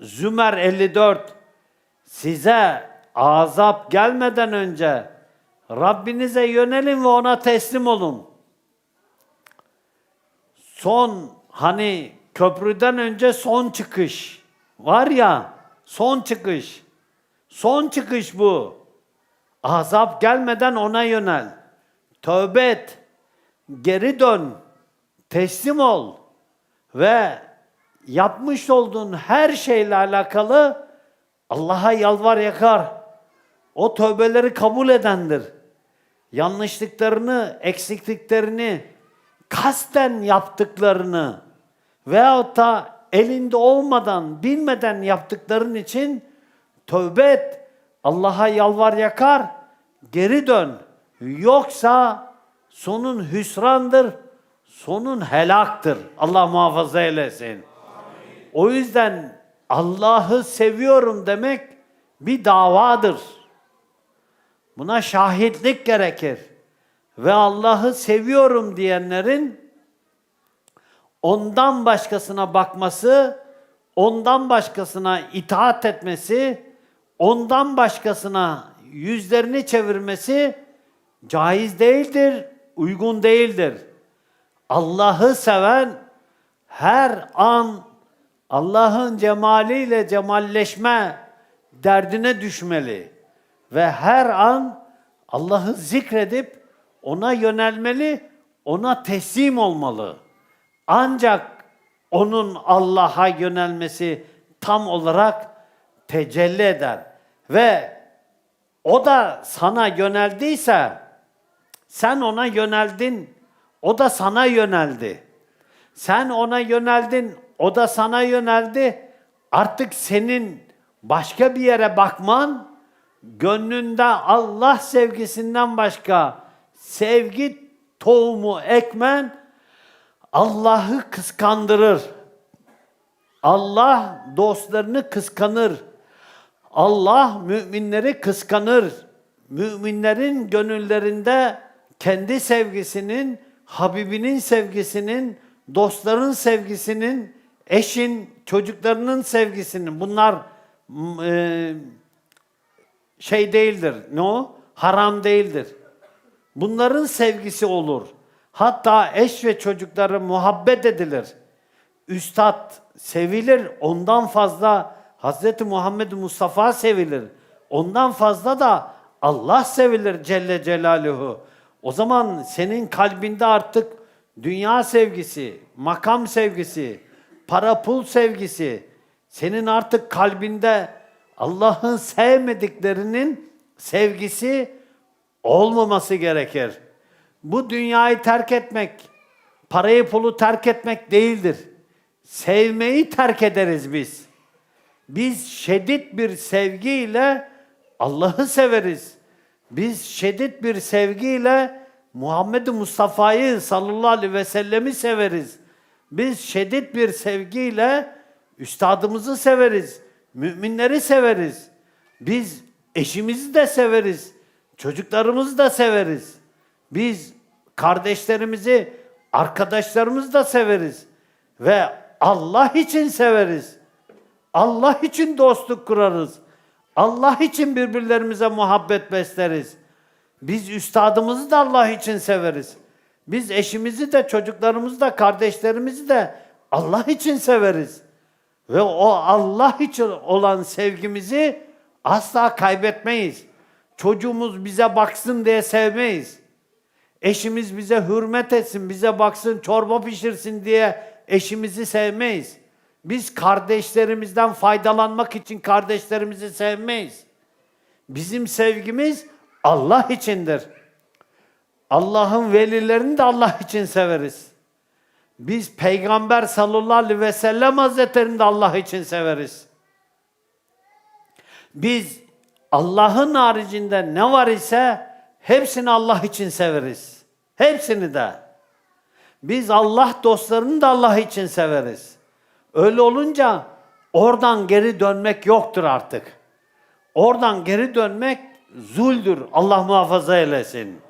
Zümer 54 size azap gelmeden önce Rabbinize yönelin ve ona teslim olun. Son hani köprüden önce son çıkış var ya son çıkış. Son çıkış bu. Azap gelmeden ona yönel. Tövbe et. Geri dön. Teslim ol. Ve yapmış olduğun her şeyle alakalı Allah'a yalvar yakar. O tövbeleri kabul edendir. Yanlışlıklarını, eksikliklerini, kasten yaptıklarını veyahut da elinde olmadan, bilmeden yaptıkların için tövbe et. Allah'a yalvar yakar, geri dön. Yoksa sonun hüsrandır, sonun helaktır. Allah muhafaza eylesin. O yüzden Allah'ı seviyorum demek bir davadır. Buna şahitlik gerekir. Ve Allah'ı seviyorum diyenlerin ondan başkasına bakması, ondan başkasına itaat etmesi, ondan başkasına yüzlerini çevirmesi caiz değildir, uygun değildir. Allah'ı seven her an Allah'ın cemaliyle cemalleşme derdine düşmeli ve her an Allah'ı zikredip ona yönelmeli, ona teslim olmalı. Ancak onun Allah'a yönelmesi tam olarak tecelli eder ve o da sana yöneldiyse sen ona yöneldin, o da sana yöneldi. Sen ona yöneldin, o da sana yöneldi. Artık senin başka bir yere bakman, gönlünde Allah sevgisinden başka sevgi tohumu ekmen Allah'ı kıskandırır. Allah dostlarını kıskanır. Allah müminleri kıskanır. Müminlerin gönüllerinde kendi sevgisinin, Habibinin sevgisinin, dostların sevgisinin, eşin, çocuklarının sevgisinin bunlar e, şey değildir. Ne o? Haram değildir. Bunların sevgisi olur. Hatta eş ve çocukları muhabbet edilir. Üstad sevilir. Ondan fazla Hz. Muhammed Mustafa sevilir. Ondan fazla da Allah sevilir Celle Celaluhu. O zaman senin kalbinde artık dünya sevgisi, makam sevgisi, para pul sevgisi, senin artık kalbinde Allah'ın sevmediklerinin sevgisi olmaması gerekir. Bu dünyayı terk etmek, parayı pulu terk etmek değildir. Sevmeyi terk ederiz biz. Biz şiddet bir sevgiyle Allah'ı severiz. Biz şiddet bir sevgiyle Muhammed Mustafa'yı sallallahu aleyhi ve sellemi severiz. Biz şiddet bir sevgiyle üstadımızı severiz. Müminleri severiz. Biz eşimizi de severiz. Çocuklarımızı da severiz. Biz kardeşlerimizi, arkadaşlarımızı da severiz. Ve Allah için severiz. Allah için dostluk kurarız. Allah için birbirlerimize muhabbet besleriz. Biz üstadımızı da Allah için severiz. Biz eşimizi de, çocuklarımızı da, kardeşlerimizi de Allah için severiz. Ve o Allah için olan sevgimizi asla kaybetmeyiz. Çocuğumuz bize baksın diye sevmeyiz. Eşimiz bize hürmet etsin, bize baksın, çorba pişirsin diye eşimizi sevmeyiz. Biz kardeşlerimizden faydalanmak için kardeşlerimizi sevmeyiz. Bizim sevgimiz Allah içindir. Allah'ın velilerini de Allah için severiz. Biz Peygamber sallallahu aleyhi ve sellem hazretlerini de Allah için severiz. Biz Allah'ın haricinde ne var ise hepsini Allah için severiz. Hepsini de. Biz Allah dostlarını da Allah için severiz. Öyle olunca oradan geri dönmek yoktur artık. Oradan geri dönmek zuldür. Allah muhafaza eylesin.